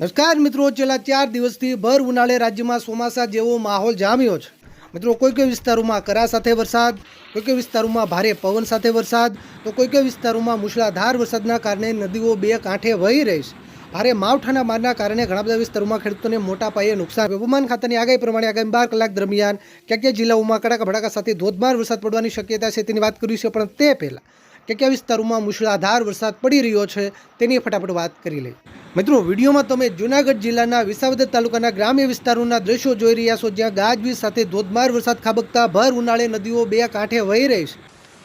નમસ્કાર મિત્રો, છેલ્લા ચાર દિવસથી ભર ઉનાળે રાજ્યમાં ચોમાસા જેવો માહોલ જામ્યો છે. મિત્રો કોઈ કોઈ વિસ્તારોમાં કરા સાથે વરસાદ કોઈ કોઈ વિસ્તારોમાં ભારે પવન સાથે વરસાદ, તો કોઈ કોઈ વિસ્તારોમાં મુશળાધાર વરસાદના કારણે નદીઓ બે કાંઠે વહી રહી છે. ભારે માવઠાના મારના કારણે ઘણા બધા વિસ્તારોમાં ખેડૂતોને મોટા પાયે નુકસાન. હવામાન ખાતાની આગાહી પ્રમાણે આગામી બાર કલાક દરમિયાન ક્યાં ક્યાં જિલ્લાઓમાં કડાકા ભડાકા સાથે ધોધમાર વરસાદ પડવાની શક્યતા છે તેની વાત કરી છે પણ તે પહેલાં. ક્યાં કયા વિસ્તારોમાં મુશળાધાર વરસાદ પડી રહ્યો છે તેની ફટાફટ વાત કરી લઈએ. મિત્રો, વિડીયોમાં તમે જૂનાગઢ જિલ્લાના વિસાવદર તાલુકાના ગ્રામ્ય વિસ્તારોના દ્રશ્યો જોઈ રહ્યા છો, જ્યાં ગાજવીજ સાથે ધોધમાર વરસાદ ખાબકતા ભર ઉનાળે નદીઓ બે કાંઠે વહી રહી છે.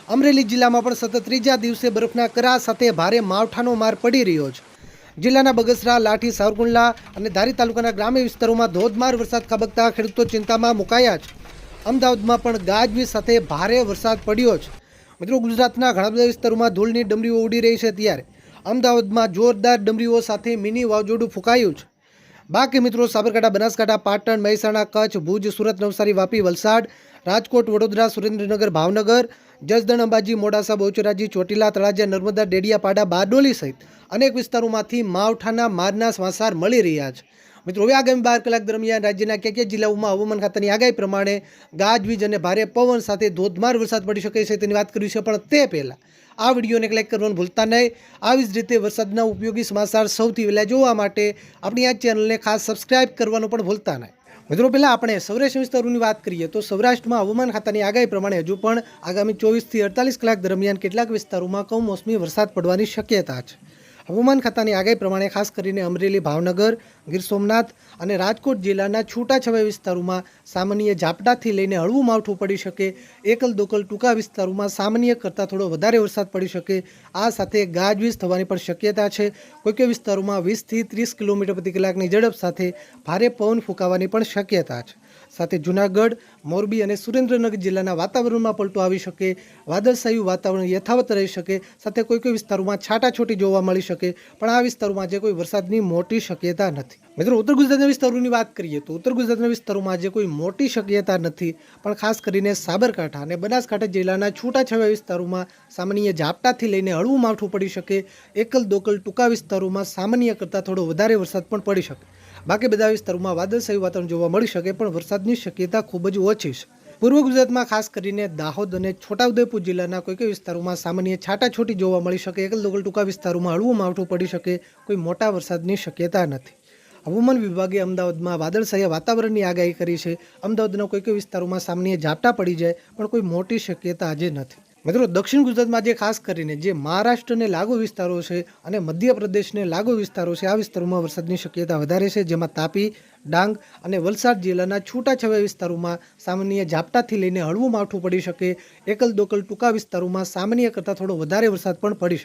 અમરેલી જિલ્લામાં પણ સતત ત્રીજા દિવસે બરફના કરા સાથે ભારે માવઠાનો માર પડી રહ્યો છે. જિલ્લાના બગસરા, લાઠી, સાવરકુંડલા અને ધારી તાલુકાના ગ્રામ્ય વિસ્તારોમાં ધોધમાર વરસાદ ખાબકતા ખેડૂતો ચિંતામાં મુકાયા છે. અમદાવાદમાં પણ ગાજવીજ સાથે ભારે વરસાદ પડ્યો છે. મિત્રો, ગુજરાતના ઘણા બધા વિસ્તારોમાં ધૂળની ડમરીઓ ઉડી રહી છે ત્યારે અમદાવાદમાં જોરદાર ડમરીઓ સાથે મિની વાવજોડું ફૂંકાયું છે. બાકી મિત્રો, સાબરકાંઠા, બનાસકાંઠા, પાટણ, મહેસાણા, કચ્છ, ભુજ, સુરત, નવસારી, વાપી, વલસાડ, રાજકોટ, વડોદરા, સુરેન્દ્રનગર, ભાવનગર, જસદણ, અંબાજી, મોડાસા, બહુચરાજી, ચોટીલા, તળાજા, નર્મદા, ડેડિયાપાડા, બારડોલી સહિત અનેક વિસ્તારોમાંથી માવઠાના મારના સમાચાર મળી રહ્યા છે. મિત્રો, હવે આગામી બાર કલાક દરમિયાન રાજ્યના ક્યાં જિલ્લાઓમાં હવામાન ખાતાની આગાહી પ્રમાણે ગાજવીજ અને ભારે પવન સાથે ધોધમાર વરસાદ પડી શકે છે તેની વાત કરી છે. પણ તે પહેલાં આ વિડીયોને લાઈક કરવાનું ભૂલતા નહીં. આવી જ રીતે વરસાદના ઉપયોગી સમાચાર સૌથી પહેલાં જોવા માટે આપણી આ ચેનલને ખાસ સબસ્ક્રાઇબ કરવાનું પણ ભૂલતા નહીં. મિત્રો, પહેલાં આપણે સૌરાષ્ટ્ર વિસ્તારોની વાત કરીએ તો સૌરાષ્ટ્રમાં હવામાન ખાતાની આગાહી પ્રમાણે હજુ પણ આગામી ચોવીસથી અડતાલીસ કલાક દરમિયાન કેટલાક વિસ્તારોમાં કમોસમી વરસાદ પડવાની શક્યતા છે. હવામાન ખાતાની આગાહી પ્રમાણે ખાસ કરીને અમરેલી, ભાવનગર, ગીર સોમનાથ અને રાજકોટ જિલ્લાના છૂટાછવાયા વિસ્તારોમાં સામાન્ય ઝાપટાથી લઈને હળવું માવઠું પડી શકે. એકલ દોકલ ટૂંકા વિસ્તારોમાં સામાન્ય કરતાં થોડો વધારે વરસાદ પડી શકે. આ સાથે ગાજવીજ થવાની પણ શક્યતા છે. કોઈ કોઈ વિસ્તારોમાં વીસથી ત્રીસ કિલોમીટર પ્રતિ કલાકની ઝડપ સાથે ભારે પવન ફૂંકાવાની પણ શક્યતા છે. સાથે જુનાગઢ, મોરબી અને સુરેન્દ્રનગર જિલ્લાના વાતાવરણમાં પલટો આવી શકે, વાદળછાયું વાતાવરણ યથાવત રહી શકે, સાથે કોઈ કોઈ વિસ્તારોમાં છાટાછોટી જોવા મળી શકે, પણ આ વિસ્તારોમાં આજે કોઈ વરસાદની મોટી શક્યતા નથી. મિત્રો, ઉત્તર ગુજરાતના વિસ્તારોની વાત કરીએ તો ઉત્તર ગુજરાતના વિસ્તારોમાં આજે કોઈ મોટી શક્યતા નથી, પણ ખાસ કરીને સાબરકાંઠા અને બનાસકાંઠા જિલ્લાના છૂટાછવાયા વિસ્તારોમાં સામાન્ય ઝાપટાથી લઈને હળવું માવઠું પડી શકે એકલ દોકલ ટૂંકા વિસ્તારોમાં સામાન્ય કરતાં થોડો વધારે વરસાદ પણ પડી શકે. બાકી બધા વિસ્તારોમાં વાદળછાયું વાતાવરણ જોવા મળી શકે, પણ વરસાદની શક્યતા ખૂબ જ ઓછી છે. પૂર્વ ગુજરાતમાં ખાસ કરીને દાહોદ અને છોટાઉદેપુર જિલ્લાના કોઈ કોઈ વિસ્તારોમાં સામાન્ય છાટાછોટી જોવા મળી શકે એકલ દોગલ ટૂંકા વિસ્તારોમાં હળવું માવઠું પડી શકે, કોઈ મોટા વરસાદની શક્યતા નથી. હવામાન વિભાગે અમદાવાદમાં વાદળછાયા વાતાવરણની આગાહી કરી છે. અમદાવાદના કોઈ કોઈ વિસ્તારોમાં સામાન્ય ઝાપટા પડી જાય, પણ કોઈ મોટી શક્યતા આજે નથી. મિત્રો, દક્ષિણ ગુજરાતમાં જે ખાસ કરીને જે મહારાષ્ટ્રને લાગુ વિસ્તારો છે અને મધ્યપ્રદેશને લાગુ વિસ્તારો છે, આ વિસ્તારોમાં વરસાદની શક્યતા વધારે છે. જેમાં તાપી, ડાંગ અને વલસાડ જિલ્લાના છૂટાછવાયા વિસ્તારોમાં સામાન્ય ઝાપટાથી લઈને હળવું માવઠું પડી શકે. એકલ દોકલ ટૂંકા વિસ્તારોમાં સામાન્ય કરતાં થોડો વધારે વરસાદ પણ પડી શકે.